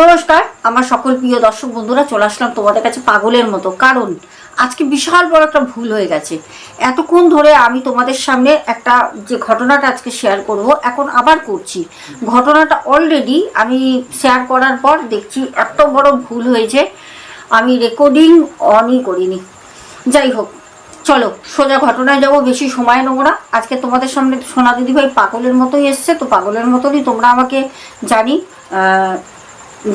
নমস্কার, আমার সকল প্রিয় দর্শক বন্ধুরা, চলে আসলাম তোমাদের কাছে পাগলের মতো। কারণ, আজকে বিশাল বড় একটা ভুল হয়ে গেছে। এতক্ষণ ধরে আমি তোমাদের সামনে একটা যে ঘটনাটা আজকে শেয়ার করব, এখন আবার করছি। ঘটনাটা অলরেডি আমি শেয়ার করার পর দেখছি এত বড় ভুল হয়েছে, আমি রেকর্ডিং অনই করিনি। যাই হোক, চলো, সোজা ঘটনায় যাব, বেশি সময় নেব না। আজকে তোমাদের সামনে সোনা দিদিভাই পাগলের মতোই এসছে, তো পাগলের মতনই তোমরা আমাকে জানি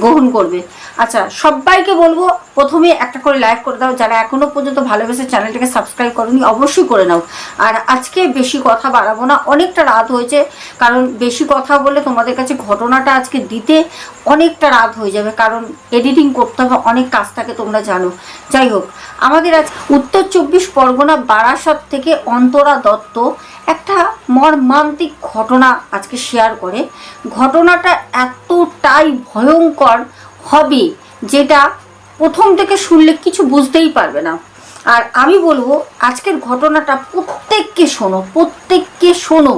গ্রহণ করবে। আচ্ছা সবাইকে বলব, প্রথমে একটা করে লাইক করে দাও। যারা এখনও পর্যন্ত ভালোবেসে চ্যানেলটাকে সাবস্ক্রাইব করনি, অবশ্যই করে নাও। আর আজকে বেশি কথা বাড়াবো না, অনেকটা রাত হয়েছে, কারণ বেশি কথা বলে তোমাদের কাছে ঘটনাটা আজকে দিতে অনেকটা রাত হয়ে যাবে, কারণ এডিটিং করতে হবে, অনেক কাজ থাকে, তোমরা জানো। যাই হোক, আমাদের আজ উত্তর চব্বিশ পরগনা বারাসাত থেকে অন্তরা দত্ত মর্মান্তিক ঘটনা আজকে শেয়ার করে। ঘটনাটা এতটাই ভয়ঙ্কর হবে যেটা প্রথম থেকে শুনলে কিছু বুঝতেই পারবে না। আর আমি বলব, আজকের ঘটনাটা প্রত্যেককে শোনো প্রত্যেককে শোনো।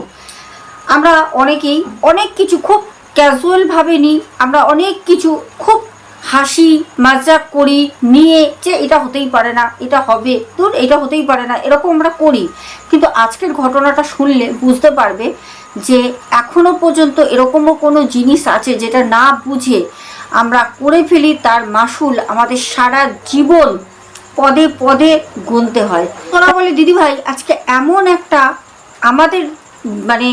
আমরা অনেকেই অনেক কিছু খুব ক্যাজুয়ালভাবে নিই, আমরা অনেক কিছু খুব হাসি, মজাক করি, নিয়ে যে এটা হতেই পারে না, এটা হবে দূর এটা হতেই পারে না, এরকম আমরা করি। কিন্তু আজকের ঘটনাটা শুনলে বুঝতে পারবে যে এখনও পর্যন্ত এরকমও কোনো জিনিস আছে যেটা না বুঝে আমরা করে ফেলি, তার মাসুল আমাদের সারা জীবন পদে পদে গুনতে হয়। তোরা বলে দিদিভাই আজকে এমন একটা আমাদের মানে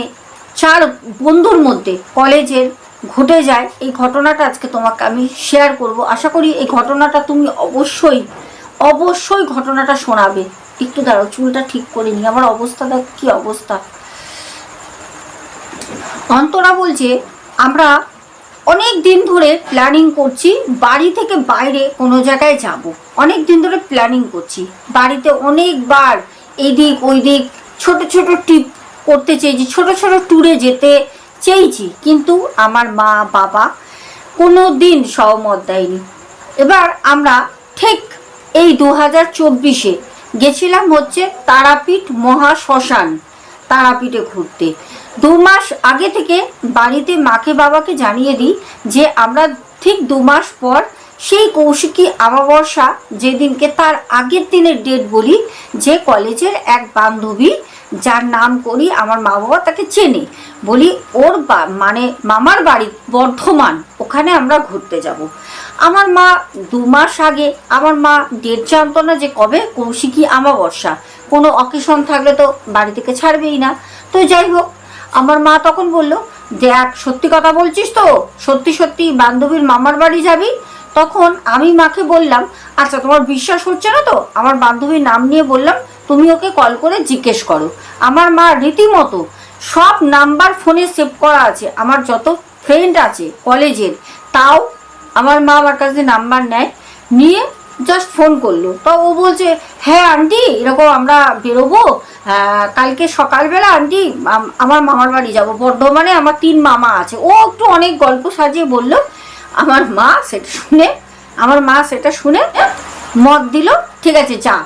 চার বন্ধুর মধ্যে, কলেজের ঘটে যায়, এই ঘটনাটা আজকে তোমাকে আমি শেয়ার করব। আশা করি এই ঘটনাটা তুমি অবশ্যই অবশ্যই ঘটনাটা শোনাবে। একটু দাঁড়াও, চুলটা ঠিক করে নি আমার অবস্থা, দেখ কি অবস্থা। অন্তরা বলছে, আমরা অনেক দিন ধরে প্ল্যানিং করছি, বাড়ি থেকে বাইরে কোনো জায়গায় যাব। অনেক দিন ধরে প্ল্যানিং করছি। বাড়িতে অনেকবার এদিক ওই দিক ছোট ছোট ট্রিপ করতে চেয়েছি। ছোট ছোট ট্যুরে যেতে চেয়েছি, কিন্তু আমার মা, বাবা কোনো দিন সহমত দেয়নি। এবার আমরা ঠিক এই দু হাজার চব্বিশে গেছিলাম হচ্ছে তারাপীঠ মহা শ্মশান তারাপীঠে ঘুরতে। দু মাস আগে থেকে বাড়িতে মাকে, বাবাকে জানিয়ে দিই যে আমরা ঠিক দু মাস পর সেই কৌশিকী আমাবর্ষা যেদিনকে তার আগের দিনের ডেট বলি, যে কলেজের এক বান্ধবী যার নাম করি আমার মা বাবা তাকে চেনে। বলি, ওর বা মানে মামার বাড়ি বর্ধমান, ওখানে আমরা ঘুরতে যাব। আমার মা দু মাস আগে, আমার মা ডেট জানতো না যে কবে, কৌশিকী আমাবস্যা কোনো অকেশন থাকলে তো বাড়ি থেকে ছাড়বেই না। তো যাই হোক, আমার মা তখন বলল, দেখ, সত্যি কথা বলছিস তো? সত্যি সত্যি বান্ধবীর মামার বাড়ি যাবি? তখন আমি মাকে বললাম আচ্ছা তোমার বিশ্বাস হচ্ছে না তো? আমার বান্ধবীর নাম নিয়ে বললাম, তুমি ওকে কল করে জিজ্ঞেস করো। আমার মা রীতিমতো সব নাম্বার ফোনে সেভ করা আছে। আমার যত ফ্রেন্ড আছে কলেজের, তাও আমার মা আমার কাছে নাম্বার নেয়, নিয়ে জাস্ট ফোন করল। তো ও বলছে হ্যাঁ আন্টি, এরকম আমরা বেরোবো কালকে সকালবেলা, আন্টি আমার মামার বাড়ি যাব। বর্ধমানে আমার তিন মামা আছে। ও একটু অনেক গল্প সাজিয়ে বলল। আমার মা সেটা শুনে, আমার মা সেটা শুনে মত দিল, ঠিক আছে, যা।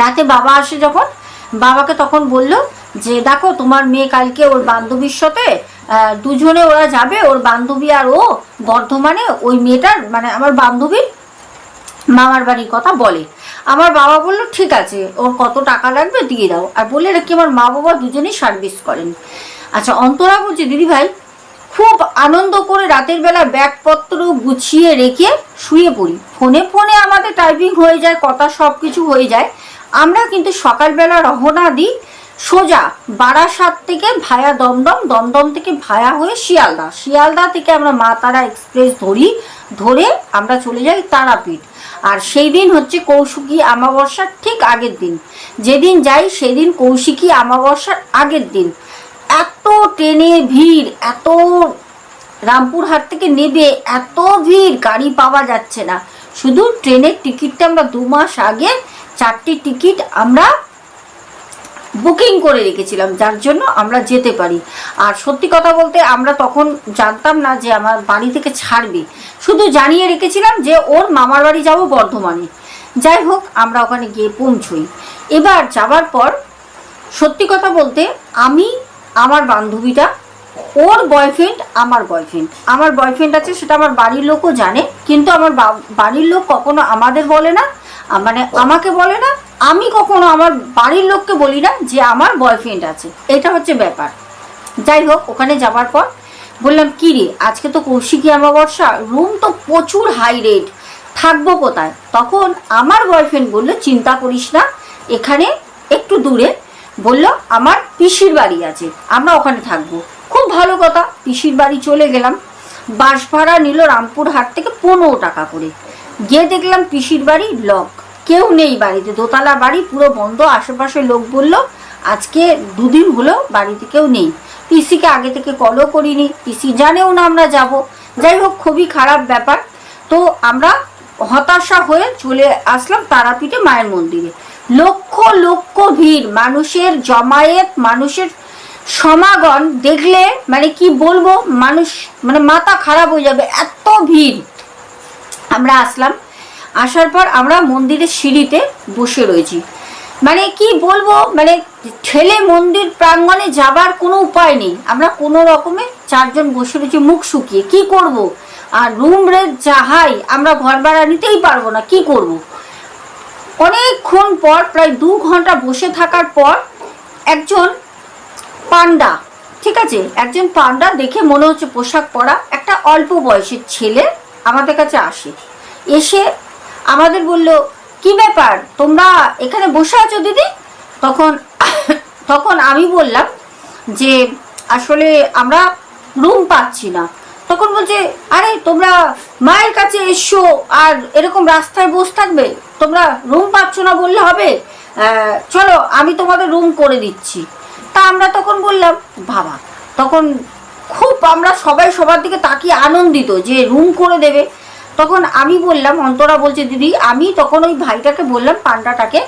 রাতে বাবা আসে যখন, বাবাকে তখন বলল যে, দেখো, তোমার মেয়ে কালকে ওর বান্ধবীর সাথে দুজনে ওরা যাবে, ওর বান্ধবী আর ও বর্ধমানে ওই মেয়েটার মানে আমার বান্ধবীর মামার বাড়ির কথা বলে। আমার বাবা বলল, ঠিক আছে, ওর কত টাকা লাগবে, দিয়ে দাও। আর বলে রেখে আমার মা বাবা দুজনেই সার্ভিস করেন? আচ্ছা অন্তরা বলছে দিদি ভাই খুব আনন্দ করে রাতের বেলা ব্যাগপত্র গুছিয়ে রেখে শুয়ে পড়ি। ফোনে ফোনে আমাদের টাইপিং হয়ে যায়, কথা সব কিছু হয়ে যায়। আমরা কিন্তু সকালবেলা রওনা দিই সোজা বারাসাত থেকে ভায়া দমদম দমদম থেকে ভায়া হয়ে শিয়ালদা। শিয়ালদা থেকে আমরা মা তারা এক্সপ্রেস ধরি, ধরে আমরা চলে যাই তারাপীঠ। আর সেই দিন হচ্ছে কৌশিকী আমাবস্যার ঠিক আগের দিন। যেদিন যাই সেদিন কৌশিকী আমাবস্যার আগের দিন। এত ট্রেনে ভিড়, এত রামপুরহাট থেকে নেবে, এত ভিড়, গাড়ি পাওয়া যাচ্ছে না। শুধু ট্রেনের টিকিটটা আমরা দু মাস আগে, চারটি টিকিট আমরা বুকিং করে রেখেছিলাম, যার জন্য আমরা যেতে পারি। আর সত্যি কথা বলতে আমরা তখন জানতাম না যে আমার বাড়ি থেকে ছাড়বে। শুধু জানিয়ে রেখেছিলাম যে ওর মামার বাড়ি যাব বর্ধমানে। যাই হোক, আমরা ওখানে গিয়ে পৌঁছই। এবার যাবার পর সত্যি কথা বলতে আমি আমার বান্ধবীটা, ওর বয়ফ্রেন্ড আমার বয়ফ্রেন্ড আমার বয়ফ্রেন্ড আছে, সেটা আমার বাড়ির লোকও জানে, কিন্তু আমার বাড়ির লোক কখনো আমাদের বলে না মানে আমাকে বলে না, আমি কখনো আমার বাড়ির লোককে বলি না যে আমার বয়ফ্রেন্ড আছে। এটা হচ্ছে ব্যাপার। যাই হোক, ওখানে যাওয়ার পর বললাম, কি রে, আজকে তো কৌশিকী অমাবস্যা রুম তো প্রচুর হাই রেট থাকব কোথায়? তখন আমার বয়ফ্রেন্ড বলল, চিন্তা করিস না, এখানে একটু দূরে বলল, আমার পিসির বাড়ি আছে, আমরা ওখানে থাকব। খুব ভালো কথা, পিসির বাড়ি চলে গেলাম। বাস ভাড়া নিল রামপুর হাট থেকে পনেরো টাকা করে। গিয়ে দেখলাম পিসির বাড়ি লক। কেউ নেই বাড়িতে, দোতলা বাড়ি, পুরো বন্ধ। আশেপাশে লোক বলল, আজকে দুদিন হলো বাড়িতে কেউ নেই। পিসিকে আগে থেকে কলও করিনি। পিসি জানেও না আমরা যাব। যাই হোক, খুবই খারাপ ব্যাপার। তো আমরা হতাশা হয়ে চলে আসলাম তারাপীঠে মায়ের মন্দিরে। লক্ষ লক্ষ ভিড়। মানুষের জমায়েত, মানুষের সমাগম দেখলে মানে কি বলব, মানুষ মানে মাথা খারাপ হয়ে যাবে, এত ভিড়। আমরা আসলাম, আসার পর আমরা মন্দিরের সিঁড়িতে বসে রয়েছি। মানে কি বলব মানে ঠেলে মন্দির প্রাঙ্গণে যাবার কোনো উপায় নেই। আমরা কোনো রকমে চারজন বসে রয়েছি, মুখ শুকিয়ে। কি করব? আর রুম রেট যাহাই, আমরা ঘর ভাড়া নিতেই পারব না, কি করব। অনেকক্ষণ পর, প্রায় দু ঘণ্টা বসে থাকার পর, একজন পান্ডা, ঠিক আছে? একজন পান্ডা দেখে মনে হচ্ছে পোশাক পরা একটা অল্প বয়সের ছেলে আমাদের কাছে আসে। এসে আমাদের বলল, কি ব্যাপার? তোমরা এখানে বসে আছো দিদি? তখন তখন আমি বললাম যে, আসলে আমরা রুম পাচ্ছি না। তখন বলছে, আরে, তোমরা মায়ের কাছে এসো আর এরকম রাস্তায় বসে থাকবে? তোমরা রুম পাচ্ছ না বললে হবে? চলো, আমি তোমাদের রুম করে দিচ্ছি। তা আমরা তখন বললাম, বাবা, তখন খুব আমরা সবাই সবার দিকে তাকিয়ে আনন্দিত যে রুম করে দেবে। তখন আমি বললাম, অন্তরা বলছে, দিদি, আমি তখন ওই ভাইটাকে বললাম, পান্ডাটাকে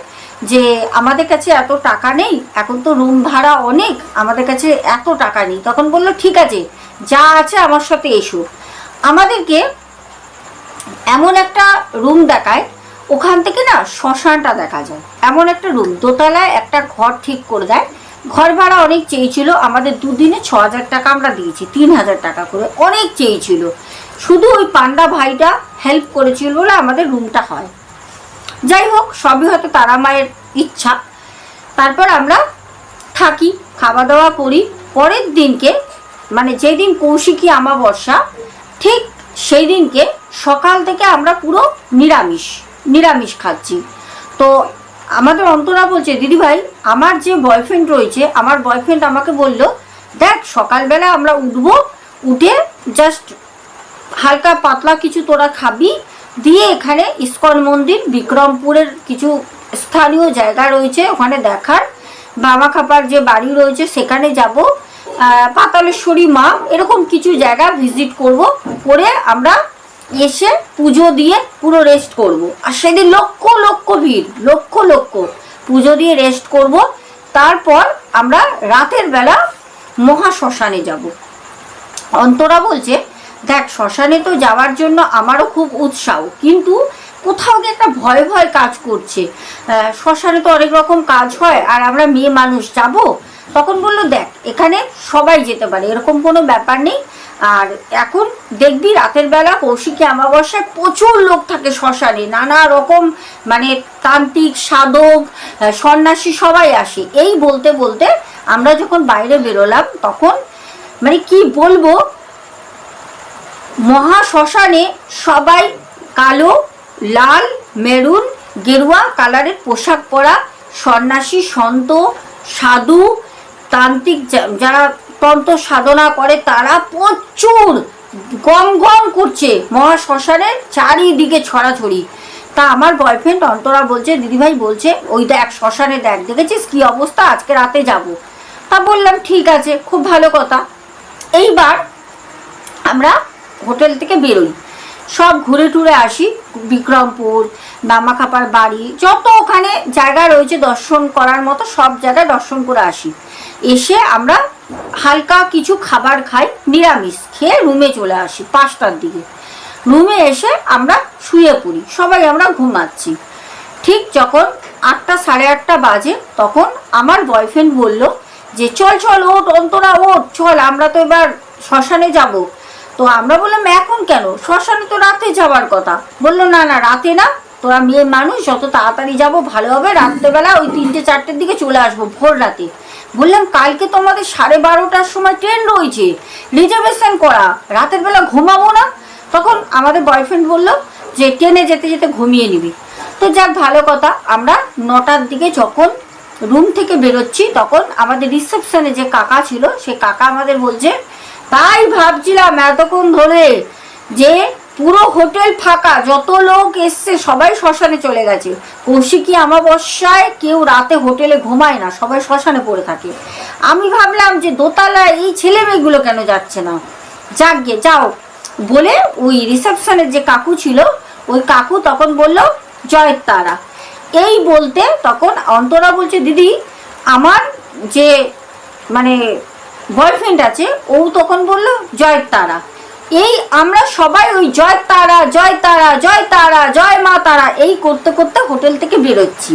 যে আমাদের কাছে এত টাকা নেই, এখন তো রুম ভাড়া অনেক, আমাদের কাছে এত টাকা নেই। তখন বলল, ঠিক আছে, যা আছে আমার সাথে এসো। আমাদেরকে এমন একটা রুম দেখায়, ওখান থেকে না শ্মশানটা দেখা যায়। এমন একটা রুম, দোতলায় একটা ঘর ঠিক করে দেয়। ঘর ভাড়া অনেক চেয়েছিল, আমাদের দুদিনে ছ হাজার টাকা আমরা দিয়েছি তিন হাজার টাকা করে, অনেক চেয়েছিল। শুধু ওই পান্ডা ভাইটা হেল্প করেছিল বলে আমাদের রুমটা হয়। যাই হোক, সবই হয়তো তারা মায়ের ইচ্ছা। তারপর আমরা থাকি খাওয়া দাওয়া করি। পরের দিনকে মানে যেদিন কৌশিকী আমাবস্যা ঠিক সেই দিনকে সকাল থেকে আমরা পুরো নিরামিষ নিরামিষ খাচ্ছি। তো আমাদের অন্তরা বলছে দিদিভাই আমার যে বয়ফ্রেন্ড রয়েছে, আমার বয়ফ্রেন্ড আমাকে বলল, দেখ, সকালবেলা আমরা উঠবো, উঠে জাস্ট হালকা পাতলা কিছু তোরা খাবি দিয়ে এখানে ইস্কন মন্দির, বিক্রমপুরের কিছু স্থানীয় জায়গা রয়েছে ওখানে দেখার। বামা খাপার যে বাড়ি রয়েছে সেখানে যাব। পাতালেশ্বরী মা, এরকম কিছু জায়গা ভিজিট করব। করে আমরা এসে পুজো দিয়ে পুরো রেস্ট করব। আর সেদিন লক্ষ লক্ষ ভিড়, লক্ষ লক্ষ পুজো দিয়ে রেস্ট করব। তারপর আমরা রাতের বেলা মহা শ্মশানে যাব। অন্তরা বলছে দেখ, শ্মশানে তো যাওয়ার জন্য আমারও খুব উৎসাহ, কিন্তু কোথাও গিয়ে একটা ভয় ভয় কাজ করছে। শ্মশানে তো অনেক রকম কাজ হয়, আর আমরা মেয়ে মানুষ যাব? তখন বলল, দেখ, এখানে সবাই যেতে পারে, এরকম কোনো ব্যাপার নেই। আর এখন দেখবি, রাতের বেলা কৌশিকী অমাবস্যায় প্রচুর লোক থাকে শ্মশানে, নানা রকম মানে তান্ত্রিক, সাধক সন্ন্যাসী সবাই আসে। এই বলতে বলতে আমরা যখন বাইরে বেরোলাম, তখন মানে কি বলব মহা শ্মশানে সবাই কালো, লাল, মেরুন, গেরুয়া কালারের পোশাক পরা সন্ন্যাসী, সন্ত, সাধু, তান্ত্রিক যারা তন্ত্র সাধনা করে তারা প্রচুর গম গম করছে মহা শ্মশানের চারিদিকে ছড়াছড়ি। তা আমার বয়ফ্রেন্ড অন্তরা বলছে, দিদিভাই বলছে, ওই এক শ্মশানে দেখ, দেখেছিস কি অবস্থা? আজকে রাতে যাব। তা বললাম, ঠিক আছে, খুব ভালো কথা। এইবার আমরা হোটেল থেকে বেরোই। সব ঘুরে টুরে আসি, বিক্রমপুর, বামাখাপার বাড়ি, যত ওখানে জায়গা রয়েছে দর্শন করার মতো সব জায়গায় দর্শন করে আসি। এসে আমরা হালকা কিছু খাবার খাই, নিরামিষ, খেয়ে রুমে চলে আসি, পাঁচটার দিকে। রুমে এসে আমরা শুয়ে পড়ি, সবাই আমরা ঘুমাচ্ছি। ঠিক যখন আটটা সাড়ে আটটা বাজে, তখন আমার বয়ফ্রেন্ড বলল যে, চল চল, ওঠ, অন্তরা, ওঠ, চল, আমরা তো এবার শ্মশানে যাব। তো আমরা বললাম, এখন কেন? শ্মশানে তো রাতে যাওয়ার কথা। বলল, না না, রাতে না। তোরা মেয়ে মানুষ, যত তাড়াতাড়ি যাব ভালো হবে। রাত্রেবেলা ওই তিনটে, চারটের দিকে চলে আসব ভোর রাতে। বললাম, কালকে তো আমাদের সাড়ে বারোটার সময় ট্রেন রয়েছে। রিজার্ভেশন করা। রাতের বেলা ঘুমাবো না? তখন আমাদের বয়ফ্রেন্ড বলল যে, ট্রেনে যেতে যেতে ঘুমিয়ে নিবি। তো যাক, ভালো কথা। আমরা নটার দিকে যখন রুম থেকে বেরোচ্ছি, তখন আমাদের রিসেপশনে যে কাকা ছিল, সে কাকা আমাদের বলছে তাই ভাবছিলাম এতক্ষণ ধরে যে পুরো হোটেল ফাঁকা, যত লোক এসছে সবাই শ্মশানে চলে গেছে। কৌশিকী আমাবস্যায় কেউ রাতে হোটেলে ঘুমায় না, সবাই শ্মশানে পড়ে থাকে। আমি ভাবলাম যে দোতলায় এই ছেলে মেয়েগুলো কেন যাচ্ছে না? যাক গে, যাও। বলে ওই রিসেপশনের যে কাকু ছিল, ওই কাকু তখন বলল জয়ের তারা। এই বলতে তখন অন্তরা বলছে, দিদি, আমার যে মানে বয়ফ্রেন্ড আছে, ও তখন বলল জয়ের তারা। এই আমরা সবাই ওই জয় তারা জয় তারা জয় তারা, জয় মা তারা এই করতে করতে হোটেল থেকে বেরোচ্ছি।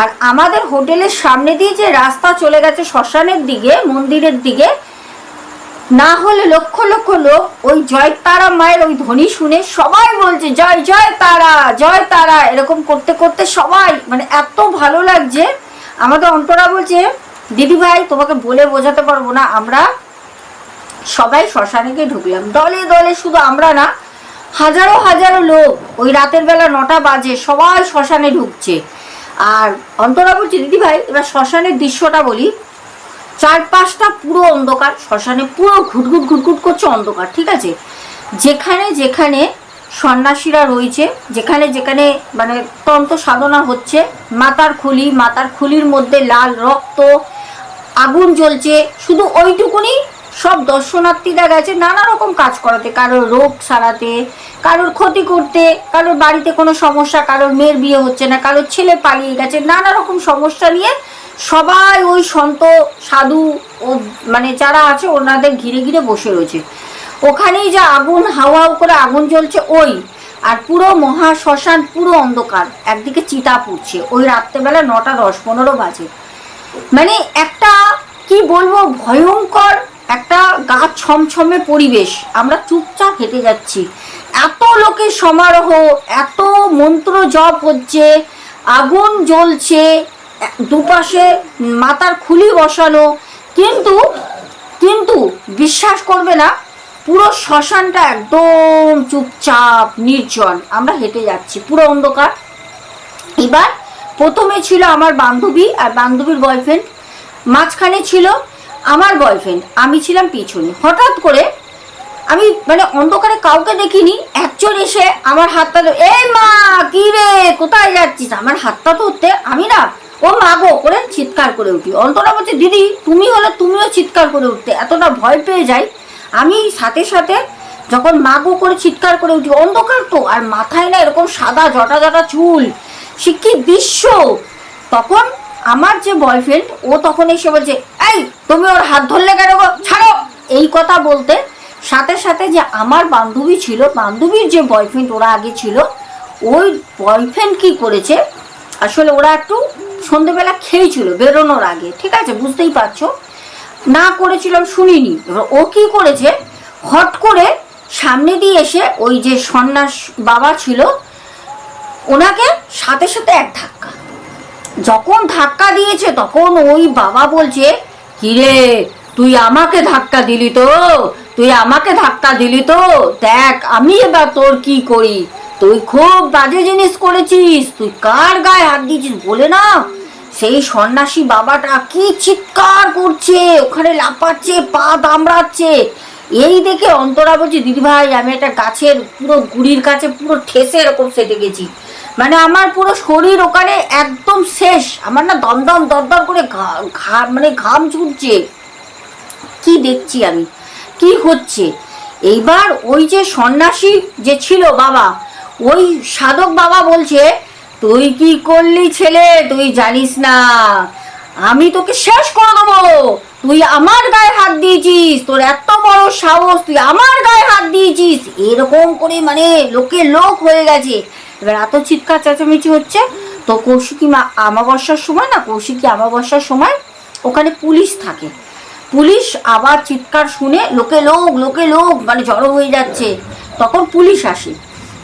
আর আমাদের হোটেলের সামনে দিয়ে যে রাস্তা চলে গেছে শ্মশানের দিকে, মন্দিরের দিকে, না হলে লক্ষ লক্ষ লোক ওই জয় তারা মায়ের ওই ধ্বনি শুনে সবাই বলছে, জয় জয় তারা জয় তারা। এরকম করতে করতে সবাই মানে এত ভালো লাগছে। আমাদের অন্তরা বলছে দিদি ভাই তোমাকে বলে বোঝাতে পারব না, আমরা সবাই শ্মশানে গিয়ে ঢুকলাম। দলে দলে শুধু আমরা না, হাজারো হাজারো লোক ওই রাতের বেলা নটা বাজে সবাই শ্মশানে ঢুকছে। আর অন্তরা বলছে দিদি ভাই এবার শ্মশানের দৃশ্যটা বলি। চারপাশটা পুরো অন্ধকার, শ্মশানে পুরো ঘুটঘুট ঘুটঘুট করছে অন্ধকার, ঠিক আছে? যেখানে যেখানে সন্ন্যাসীরা রয়েছে, যেখানে যেখানে মানে তন্ত্র সাধনা হচ্ছে। মাতার খুলি, মাতার খুলির মধ্যে লাল রক্ত, আগুন জ্বলছে। শুধু ওইটুকুনি, সব দর্শনার্থীরা গেছে নানা রকম কাজ করাতে। কারোর রোগ সারাতে, কারোর ক্ষতি করতে, কারোর বাড়িতে কোনো সমস্যা, কারোর মেয়ের বিয়ে হচ্ছে না, কারোর ছেলে পালিয়ে গেছে, নানা রকম সমস্যা নিয়ে সবাই ওই সন্ত সাধু ও মানে যারা আছে ওনাদের ঘিরে ঘিরে বসে রয়েছে। ওখানেই যা আগুন, হাওয়া করে আগুন জ্বলছে, ওই। আর পুরো মহা শ্মশান, পুরো অন্ধকার। একদিকে চিতা পুড়ছে। ওই রাত্রেবেলা নটা দশ, পনেরো বাজে। মানে একটা, কি বলব, ভয়ঙ্কর একটা গা ছমছমে পরিবেশ। আমরা চুপচাপ হেঁটে যাচ্ছি। এত লোকের সমারোহ, এত মন্ত্র জপ হচ্ছে, আগুন জ্বলছে, দুপাশে মাথার খুলি বসানো। কিন্তু কিন্তু, বিশ্বাস করবে না পুরো শ্মশানটা একদম চুপচাপ, নির্জন। আমরা হেঁটে যাচ্ছি, পুরো অন্ধকার। এবার প্রথমে ছিল আমার বান্ধবী আর বান্ধবীর বয়ফ্রেন্ড মাঝখানে ছিল আমার বয়ফ্রেন্ড আমি ছিলাম পিছনে। হঠাৎ করে আমি মানে অন্ধকারে কাউকে দেখিনি, একজন এসে আমার হাতটা এই মা, কি রে, কোথায় যাচ্ছিস? আমার হাতটা ধরতে আমি না, ও মা গো করে চিৎকার করে উঠি। অন্তরা বলছে, দিদি, তুমি হলে তুমিও চিৎকার করে উঠতে, এতটা ভয় পেয়ে যাই। আমি সাথে সাথে যখন মা গো করে চিৎকার করে উঠি, অন্ধকার তো, আর মাথায় না এরকম সাদা জটা জটা চুল, সে কি দৃশ্য তখন আমার যে বয়ফ্রেন্ড ও তখন এসে বলছে, এই, তুমি ওর হাত ধরলে কেন ছাড়ো! এই কথা বলতে সাথে সাথে যে আমার বান্ধবী ছিল, বান্ধবীর যে বয়ফ্রেন্ড ওরা আগে ছিল, ওই বয়ফ্রেন্ড কি করেছে? আসলে ওরা একটু সন্ধেবেলা খেয়েছিল, বেরোনোর আগে, ঠিক আছে? বুঝতেই পারছ? না করেছিলাম, শুনিনি। এবার ও কি করেছে? হট করে সামনে দিয়ে এসে ওই যে সন্ন্যাস বাবা ছিল, ওনাকে সাথে সাথে এক ধাক্কা। যখন ধাক্কা দিয়েছে, তখন ওই বাবা বলছে, কিরে, তুই আমাকে ধাক্কা দিলি তো? তুই আমাকে ধাক্কা দিলি তো? দেখ, আমি এবার তোর কি করি? তুই খুব বাজে জিনিস করেছিস, তুই কার গায়ে হাত দিয়েছিস বলে না? সেই সন্ন্যাসী বাবাটা কি চিৎকার করছে, ওখানে লাফাচ্ছে, পা দামড়াচ্ছে। এই দেখে অন্তরা বলছে, দিদি ভাই, আমি একটা গাছের পুরো গুড়ির কাছে পুরো ঠেসে এরকম সেটে গেছি। মানে আমার পুরো শরীর ওখানে একদম শেষ। আমার না দমদম দরদর করে ঘা- মানে ঘাম ছুটছে কি দেখছি আমি? কি হচ্ছে? এইবার ওই যে সন্ন্যাসী যে ছিল বাবা, ওই সাধক বাবা বলছে তুই কি করলি ছেলে? তুই জানিস না। আমি তোকে শেষ করে দেবো। তুই আমার গায়ে হাত দিয়েছিস। তোর এত বড় সাহস, তুই আমার গায়ে হাত দিয়েছিস। এরকম করে মানে লোকে লোক হয়ে গেছে। এবার এত চিৎকার, চেঁচামেচি হচ্ছে। তো কৌশিকী মা আমাবস্যার সময় না, কৌশিকী আমাবস্যার সময় ওখানে পুলিশ থাকে। পুলিশ আবার চিৎকার শুনে লোকে লোক লোকে লোক মানে জড়ো হয়ে যাচ্ছে। তখন পুলিশ আসে।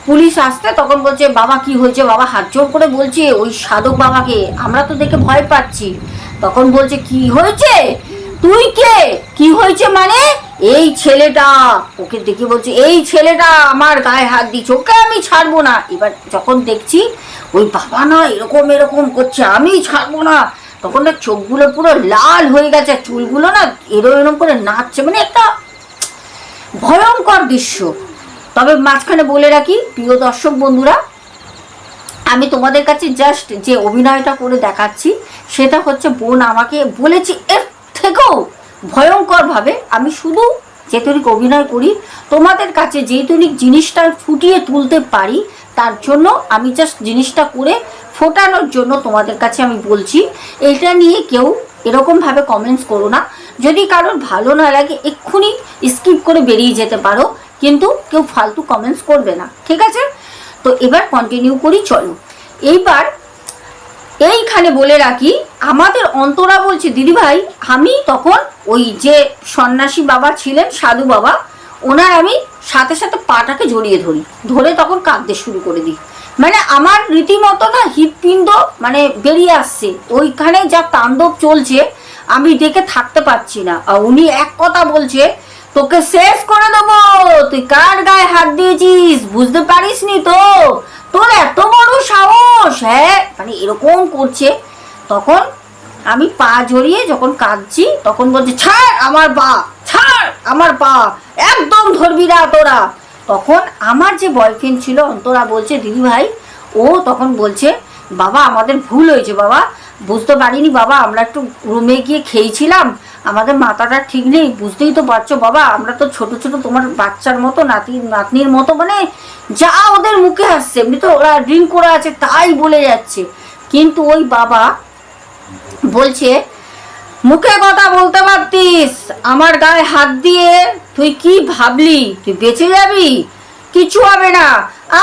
পুলিশ আসতে তখন বলছে, বাবা, কি হয়েছে? বাবা, হাত জোর করে বলছে, ওই সাধক বাবাকে। আমরা তো দেখে ভয় পাচ্ছি। তখন বলছে, কি হয়েছে? তুই কে? কি হয়েছে মানে? এই ছেলেটা। ওকে দেখে বলছে, এই ছেলেটা আমার গায়ে হাত দিচ্ছে ওকে আমি ছাড়বো না। এবার যখন দেখছি, ওই বাবা না এরকম এরকম করছে, আমি ছাড়বো না। তখন না চোখগুলো পুরো লাল হয়ে গেছে, চুলগুলো না এরম এরম করে নাচছে মানে একটা ভয়ঙ্কর দৃশ্য। তবে মাঝখানে বলে রাখি, প্রিয় দর্শক বন্ধুরা, আমি তোমাদের কাছে জাস্ট যে অভিনয়টা করে দেখাচ্ছি, সেটা হচ্ছে বোন আমাকে বলেছে, এর থেকেও ভয়ঙ্করভাবে আমি শুধু যেতনিক অভিনয় করি, তোমাদের কাছে যেতনিক জিনিসটা ফুটিয়ে তুলতে পারি, তার জন্য আমি জাস্ট জিনিসটা করে ফোটানোর জন্য তোমাদের কাছে আমি বলছি, এটা নিয়ে কেউ এরকমভাবে কমেন্টস করো না। যদি কারোর ভালো না লাগে, এক্ষুনি স্কিপ করে বেরিয়ে যেতে পারো। কিন্তু কেউ ফালতু কমেন্টস করবে না, ঠিক আছে? তো এবার কন্টিনিউ করি, চলো। এইবার এইখানে বলে রাখি, আমাদের অন্তরা বলছে দিদিভাই আমি তখন ওই যে সন্ন্যাসী বাবা ছিলেন, সাধু বাবা, ওনার আমি সাথে সাথে পাটাকে জড়িয়ে ধরি। ধরে তখন কাঁদতে শুরু করে দিই। মানে আমার রীতিমতো না হৃৎপিণ্ড মানে বেরিয়ে আসছে। ওইখানে যা তাণ্ডব চলছে, আমি ডেকে থাকতে পারছি না। উনি এক কথা বলছে তোকে শেষ করে দেবো। তুই কার গায়ে হাত দিয়েছিস? বুঝতে পারিস নি তো? তোর এত বড় সাহস হ্যাঁ? মানে এরকম করছে। তখন আমি পা জড়িয়ে যখন কাঁদছি, তখন বলছে, ছাড় আমার পা, ছাড় আমার পা, একদম ধরবি না তোরা। তখন আমার যে বয়ফ্রেন্ড ছিল, অন্তরা বলছে দিদি ভাই ও তখন বলছে, বাবা, আমাদের ভুল হয়েছে বাবা। বুঝতে পারিনি বাবা, আমরা একটু রুমে গিয়ে খেয়েছিলাম, আমাদের মাথাটা ঠিক নেই, বুঝতেই তো পারছ বাবা, আমরা তো ছোট ছোট তোমার বাচ্চার মতো, নাতি, নাতনির মতো মানে যা ওদের মুখে আসছে, এমনি তো ওরা ড্রিঙ্ক করে আছে, তাই বলে যাচ্ছে। কিন্তু ওই বাবা বলছে, মুখে কথা বলতে পারতিস, আমার গায়ে হাত দিয়ে তুই কি ভাবলি? তুই বেঁচে যাবি? কিছু হবে না।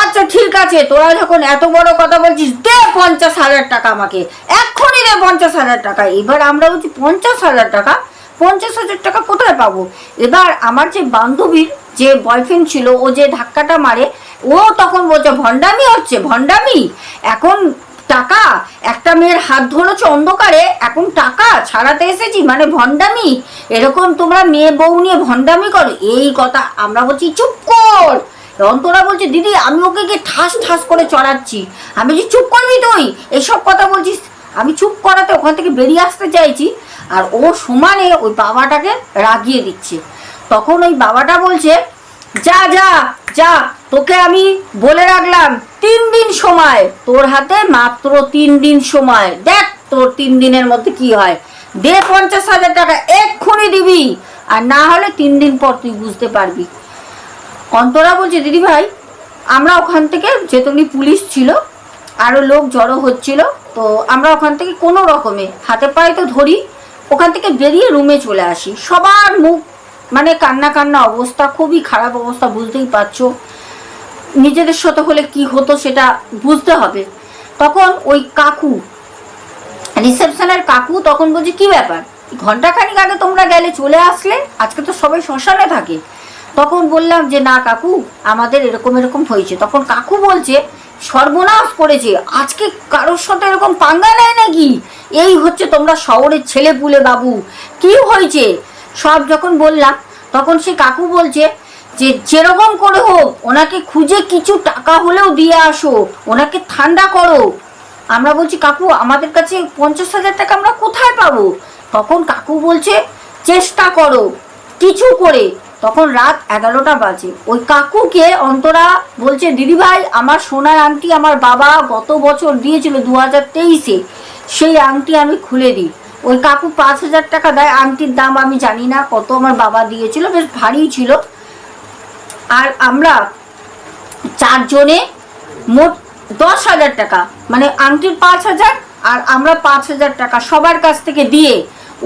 আচ্ছা ঠিক আছে, তোরা যখন এত বড় কথা বলছিস, দে পঞ্চাশ হাজার টাকা আমাকে। এক্ষুনি দে পঞ্চাশ হাজার টাকা। এবার আমরা বলছি, পঞ্চাশ হাজার টাকা? পঞ্চাশ হাজার টাকা কোথায় পাবো? এবার আমার যে বান্ধবীর যে বয়ফ্রেন্ড ছিল, ও যে ধাক্কাটা মারে, ও তখন বলছে, ভণ্ডামি হচ্ছে, ভণ্ডামি। এখন টাকা, একটা মেয়ের হাত ধরেছে অন্ধকারে, এখন টাকা ছাড়াতে এসেছি মানে ভণ্ডামি। এরকম তোমরা মেয়ে বউ নিয়ে ভণ্ডামি করো। এই কথা আমরা বলছি, চুপ কর! অন্তরা বলছে, দিদি, আমি ওকে গিয়ে ঠাস ঠাস করে চড়াচ্ছি। আমি যে চুপ করবি তুই? এসব কথা বলছিস? আমি চুপ করাতে ওখান থেকে বেরিয়ে আসতে চাইছি আর ও সমানে ওই বাবাটাকে রাগিয়ে দিচ্ছে। তখন ওই বাবাটা বলছে, যা যা যা, তোকে আমি বলে রাখলাম, তিন দিন সময়। তোর হাতে মাত্র তিন দিন সময়। দেখ তোর তিন দিনের মধ্যে কি হয়। দে পঞ্চাশ হাজার টাকা, এক্ষুনি দিবি। আর না হলে তিন দিন পর তুই বুঝতে পারবি। অন্তরা বলছে, দিদি ভাই, আমরা ওখান থেকে যেহেতু পুলিশ ছিল আরও লোক জড়ো হচ্ছিল, তো আমরা ওখান থেকে কোনো রকমে হাতে পায়ে তো ধরি, ওখান থেকে বেরিয়ে রুমে চলে আসি। সবার মুখ মানে কান্না কান্না অবস্থা, খুবই খারাপ অবস্থা, বুঝতেই পারছ। নিজেদের সাথে হলে কি হতো সেটা বুঝতে হবে। তখন ওই কাকু রিসেপশনের কাকু তখন বলছে, কি ব্যাপার? ঘন্টাখানিক আগে তোমরা গেলে, চলে আসলে? আজকে তো সবাই শ্মশানে থাকে। তখন বললাম যে, না কাকু, আমাদের এরকম এরকম হয়েছে। তখন কাকু বলছে, সর্বনাশ করেছে। আজকে কারোর সাথে এরকম পাঙ্গা নেয় নাকি? এই হচ্ছে তোমরা শহরের ছেলে পুলে বাবু। কি হয়েছে? সব যখন বললাম, তখন সে কাকু বলছে যে, যেরকম করে হোক, ওনাকে খুঁজে কিছু টাকা হলেও দিয়ে আসো। ওনাকে ঠান্ডা করো। আমরা বলছি, কাকু, আমাদের কাছে পঞ্চাশ হাজার টাকা আমরা কোথায় পাবো? তখন কাকু বলছে, চেষ্টা করো, কিছু করে। তখন রাত এগারোটা বাজে। ওই কাকুকে অন্তরা বলছে দিদিভাই আমার সোনার আংটি আমার বাবা গত বছর দিয়েছিল দু হাজার তেইশে। সেই আংটি আমি খুলে দিই। ওই কাকু পাঁচ হাজার টাকা দেয়। আংটির দাম আমি জানি না, কত আমার বাবা দিয়েছিল, বেশ ভারী ছিল। আর আমরা চারজনে মোট দশ হাজার টাকা মানে আংটির পাঁচ হাজার আর আমরা পাঁচ হাজার টাকা সবার কাছ থেকে দিয়ে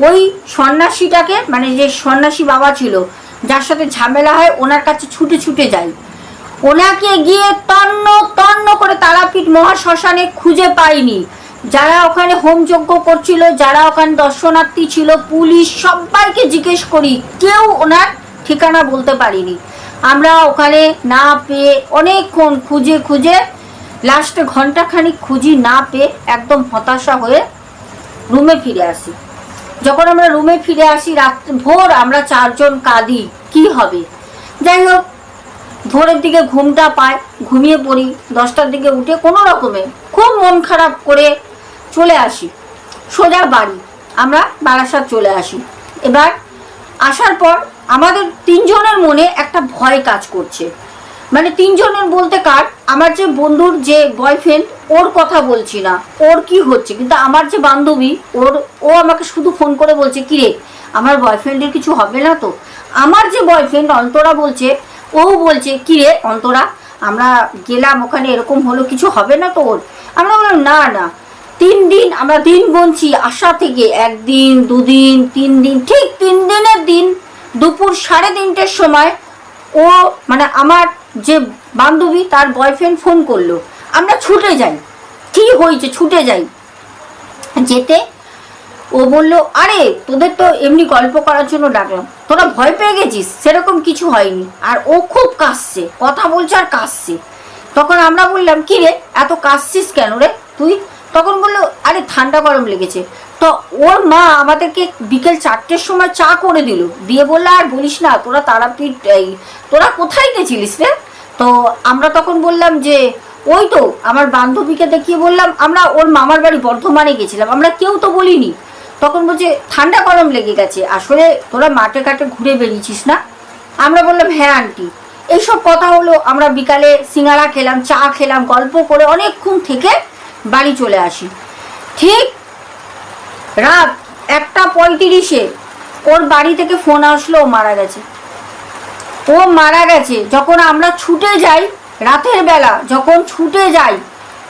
ওই সন্ন্যাসীটাকে মানে যে সন্ন্যাসী বাবা ছিল যার সাথে ঝামেলা হয়, ওনার কাছে ছুটে ছুটে যাই। ওনাকে গিয়ে তন্ন তন্ন করে তারাপীঠ মহাশ্মশানে খুঁজে পাইনি। যারা ওখানে হোমযজ্ঞ করছিল, যারা ওখানে দর্শনার্থী ছিল, পুলিশ সবাইকে জিজ্ঞেস করি, কেউ ওনার ঠিকানা বলতে পারিনি। আমরা ওখানে না পেয়ে অনেকক্ষণ খুঁজে খুঁজে লাস্টে ঘন্টাখানিক খুঁজি না পেয়ে একদম হতাশা হয়ে রুমে ফিরে আসি। যখন আমরা রুমে ফিরে আসি রাত, ভোর আমরা চারজন কাঁদি, কি হবে? যাই হোক ভোরের দিকে ঘুমটা পায়, ঘুমিয়ে পড়ি, দশটার দিকে উঠে কোনো রকমে খুব মন খারাপ করে চলে আসি, সোজা বাড়ি, আমরা বারাসাত চলে আসি। এবার আসার পর আমাদের তিনজনের মনে একটা ভয় কাজ করছে। মানে তিনজনের বলতে কার? আমার যে বন্ধুর যে বয়ফ্রেন্ড ওর কথা বলছি না। ওর কি হচ্ছে? কিন্তু আমার যে বান্ধবী, ওর, ও আমাকে শুধু ফোন করে বলছে, কিরে, আমার বয়ফ্রেন্ডের কিছু হবে না তো? আমার যে বয়ফ্রেন্ড অন্তরা বলছে, ও বলছে, কিরে, অন্তরা, আমরা গেলাম ওখানে, এরকম হলো, কিছু হবে না তো ওর আমরা বললাম, না না। তিন দিন, আমরা দিন গুনছি আসা থেকে। একদিন, দুদিন, তিন দিন, ঠিক তিন দিনের দিন, দুপুর সাড়ে তিনটের সময় ও মানে আমার যে বান্ধবী তার বয়ফ্রেন্ড ফোন করল। আমরা ছুটে যাই। কি হয়েছে? ছুটে যাই। যেতে ও বলল, আরে, তোদের তো এমনি গল্প করার জন্য ডাকলাম। তোরা ভয় পেয়ে গেছিস? সেরকম কিছু হয়নি। আর ও খুব কাঁদছে কথা বলছে আর কাঁদছে তখন আমরা বললাম, কি রে? এত কাঁদছিস কেন রে তুই? তখন বলল, আরে, ঠান্ডা গরম লেগেছে। তো ওর মা আমাদেরকে বিকেল চারটের সময় চা করে দিল। দিয়ে বলল, আর বলিস না, তোরা তারাপীঠ, এই, তোরা কোথায় গেছিলিস রে? তো আমরা তখন বললাম যে, ওই তো, আমার বান্ধবীকে দেখিয়ে বললাম, আমরা ওর মামার বাড়ি বর্ধমানে গেছিলাম, আমরা কেউ তো বলিনি। তখন বলছে, ঠান্ডা গরম লেগে গেছে, আসলে তোরা মাঠে ঘাটে ঘুরে বেরিয়েছিস না? আমরা বললাম হ্যাঁ আন্টি। এইসব কথা হলো, আমরা বিকালে সিঙ্গারা খেলাম, চা খেলাম, গল্প করে অনেকক্ষণ থেকে বাড়ি চলে আসি। ঠিক রাত একটা পঁয়ত্রিশে ওর বাড়ি থেকে ফোন আসলো, ও মারা গেছে। ও মারা গেছে যখন আমরা ছুটে যাই রাতের বেলা, যখন ছুটে যাই,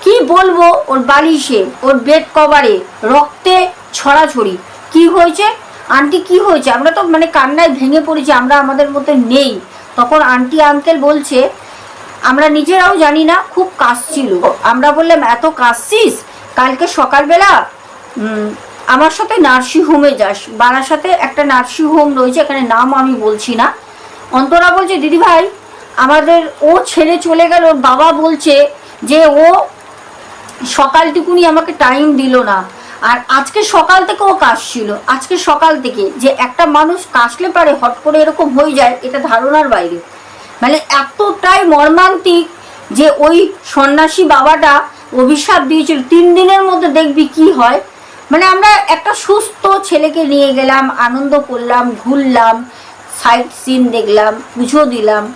কি বলব ওর বালিশে, ওর বেড কভারে রক্তে ছড়াছড়ি। কি হয়েছে? আন্টি কি হয়েছে? আমরা তো মানে কান্নায় ভেঙে পড়েছি, আমরা আমাদের মধ্যে নেই। তখন আন্টি আঙ্কেল বলছে, আমরা নিজেরাও জানি না, খুব কাশছিল। আমরা বললাম, এত কাশছিস? কালকে সকালবেলা আমার সাথে নার্সিংহোমে যাস বারাসাতে একটা নার্সিংহোম রয়েছে, এখানে নাম আমি বলছি না। অন্তরা বলছে, দিদি ভাই, আমাদের ও ছেড়ে চলে গেল, ওর বাবা বলছে যে ও সকালটুকুনি আমাকে টাইম দিল না। আর আজকে সকাল থেকে ও কাশছিল। আজকে সকাল থেকে যে একটা মানুষ কাশলে পারে, হট করে এরকম হয়ে যায়, এটা ধারণার বাইরে। মানে এতটাই মর্মান্তিক যে ওই সন্ন্যাসী বাবাটা অভিশাপ দিয়েছিল। তিন দিনের মধ্যে দেখবি কি হয়। মানে আমরা একটা সুস্থ ছেলেকে নিয়ে গেলাম, আনন্দ করলাম, ঘুরলাম সাইট সিন দেখলাম, পুজো দিলাম।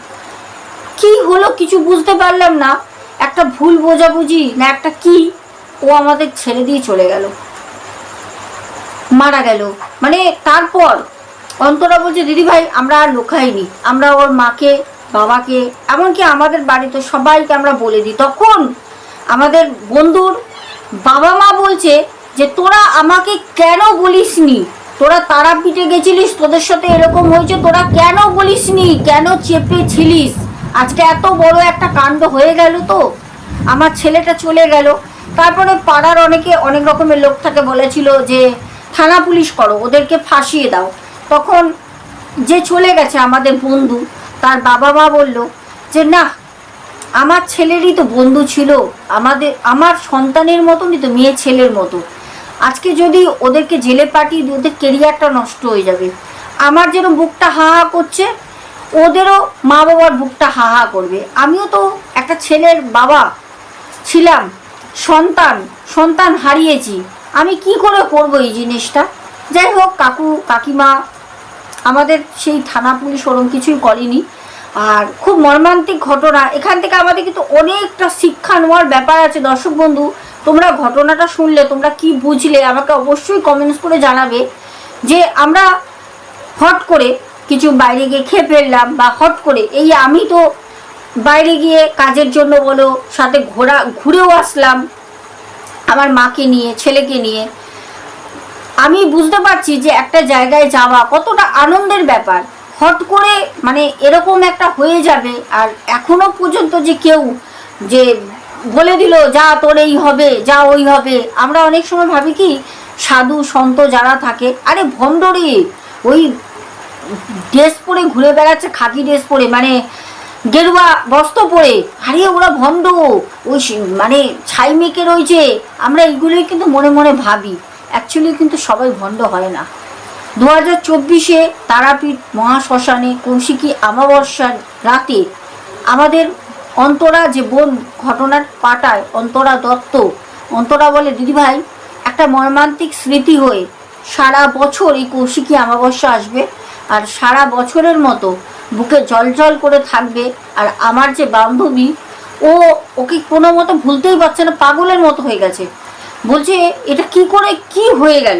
কি হলো কিছু বুঝতে পারলাম না। একটা ভুল বোঝাবুঝি না একটা কি, ও আমাদের ছেড়ে দিয়ে চলে গেল। মারা গেল। মানে তারপর অন্তরা বলছে, দিদি ভাই, আমরা আর লোকাইনি। আমরা ওর মাকে, বাবাকে, এমনকি আমাদের বাড়িতে সবাইকে আমরা বলে দিই। তখন আমাদের বন্ধুর বাবা মা বলছে যে তোরা আমাকে কেন বলিসনি? তোরা তারাপীঠে গেছিলিস, তোদের সাথে এরকম হয়েছে, তোরা কেন বলিসনি? কেন চেপে ছিলিস আজকে এত বড় একটা কাণ্ড হয়ে গেল তো? আমার ছেলেটা চলে গেল। তারপরে পাড়ার অনেকে অনেক রকমের লোক থাকে বলেছিল যে, থানা পুলিশ করো, ওদেরকে ফাঁসিয়ে দাও। তখন যে চলে গেছে আমাদের বন্ধু, তার বাবা মা বলল যে, না, আমার ছেলেরই তো বন্ধু ছিল। আমাদের, আমার সন্তানের মতনই তো মেয়ে ছেলের মতো। আজকে যদি ওদেরকে জেলে পাঠিয়ে দিই, ওদের কেরিয়ারটা নষ্ট হয়ে যাবে। আমার যেন বুকটা হা হা করছে, ওদেরও মা বাবার বুকটা হা হা করবে। আমিও তো একটা ছেলের বাবা ছিলাম, সন্তান সন্তান হারিয়েছি। আমি কি করে করব এই জিনিসটা? যাই হোক, কাকু, কাকিমা, আমাদের সেই থানা পুলিশ ওরম কিছুই করেনি। আর খুব মর্মান্তিক ঘটনা। এখান থেকে আমাদের কিন্তু অনেকটা শিক্ষা নেওয়ার ব্যাপার আছে, দর্শক বন্ধু। তোমরা ঘটনাটা শুনলে, তোমরা কি বুঝলে, আমাকে অবশ্যই কমেন্টস করে জানাবে যে আমরা হট করে কিছু বাইরে গিয়ে খেয়ে ফেললাম বা হট করে, এই আমি তো বাইরে গিয়ে কাজের জন্য বলো, সাথে ঘোরা, ঘুরেও আসলাম আমার মাকে নিয়ে, ছেলেকে নিয়ে। আমি বুঝতে পারছি যে একটা জায়গায় যাওয়া কতটা আনন্দের ব্যাপার। হট করে মানে এরকম একটা হয়ে যাবে, আর এখনও পর্যন্ত যে কেউ যে বলে দিল, যা তোর এই হবে, যা ওই হবে। আমরা অনেক সময় ভাবি কি, সাধু, সন্ত যারা থাকে, আরে ভণ্ডরে ওই ড্রেস পরে ঘুরে বেড়াচ্ছে, খাকি ড্রেস পরে মানে গেরুয়া বস্ত্র পরে। আরে ওরা ভণ্ড, ওই মানে ছাই মেকে রয়েছে। আমরা এইগুলোই কিন্তু মনে মনে ভাবি। অ্যাকচুয়ালি কিন্তু সবাই ভণ্ড হয় না। দু হাজার চব্বিশে তারাপীঠ মহাশ্মশানে কৌশিকী আমাবস্যার রাতে আমাদের অন্তরা যে বোন ঘটনার পাটায় অন্তরা দত্ত। অন্তরা বলে দিদিভাই একটা মর্মান্তিক স্মৃতি হয়ে সারা বছর এই কৌশিকী আমাবস্যা আসবে আর সারা বছরের মতো বুকে জল করে থাকবে আর আমার যে বান্ধবী, ও ওকে কোনো মতো ভুলতেই পারছে না, পাগলের মতো হয়ে গেছে। বলছে, এটা কি করে, কি হয়ে গেল?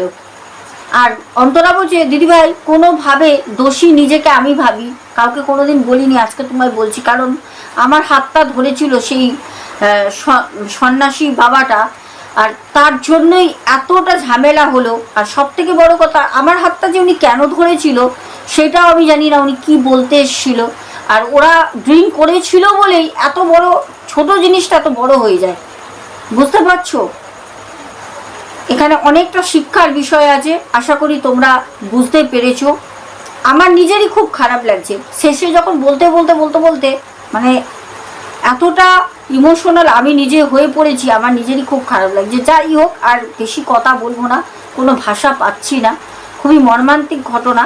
আর অন্তরা বলছে দিদিভাই কোনোভাবে দোষী নিজেকে আমি ভাবি। কাউকে কোনোদিন বলিনি, আজকে তোমায় বলছি। কারণ আমার হাতটা ধরেছিল সেই সন্ন্যাসী বাবাটা। আর তার জন্যই এতটা ঝামেলা হলো। আর সব থেকে বড় কথা, আমার হাতটা যে উনি কেন ধরেছিল, সেটাও আমি জানি না উনি কি বলতে এসেছিল। আর ওরা ড্রিঙ্ক করেছিল বলেই এত বড়, ছোট জিনিসটা এত বড় হয়ে যায়। বুঝতে পারছ? এখানে অনেকটা শিক্ষার বিষয় আছে, আশা করি তোমরা বুঝতে পেরেছ। আমার নিজেরই খুব খারাপ লাগছে। শেষে যখন বলতে বলতে বলতে বলতে মানে এতটা ইমোশনাল আমি নিজে হয়ে পড়েছি, আমার নিজেরই খুব খারাপ লাগছে। যাই হোক, আর বেশি কথা বলব না, কোনো ভাষা পাচ্ছি না। খুবই মর্মান্তিক ঘটনা,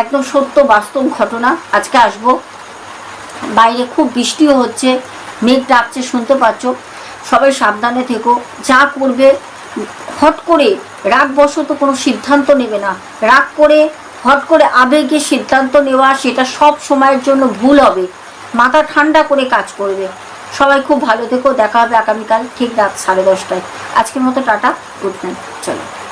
একদম সত্য বাস্তব ঘটনা। আজকে আসব। বাইরে খুব বৃষ্টিও হচ্ছে, মেঘ ডাকছে, শুনতে পাচ্ছ। সবাই সাবধানে থেকো। যা করবে, হট করে রাগবশত কোনো সিদ্ধান্ত নেবে না। রাগ করে, হট করে আবেগে সিদ্ধান্ত নেওয়া, সেটা সব সময়ের জন্য ভুল হবে। মাথা ঠান্ডা করে কাজ করবে। সবাই খুব ভালো থেকো। দেখা হবে আগামীকাল ঠিক রাত সাড়ে দশটায়। আজকের মতো টাটা, গুড নাইট। চলো।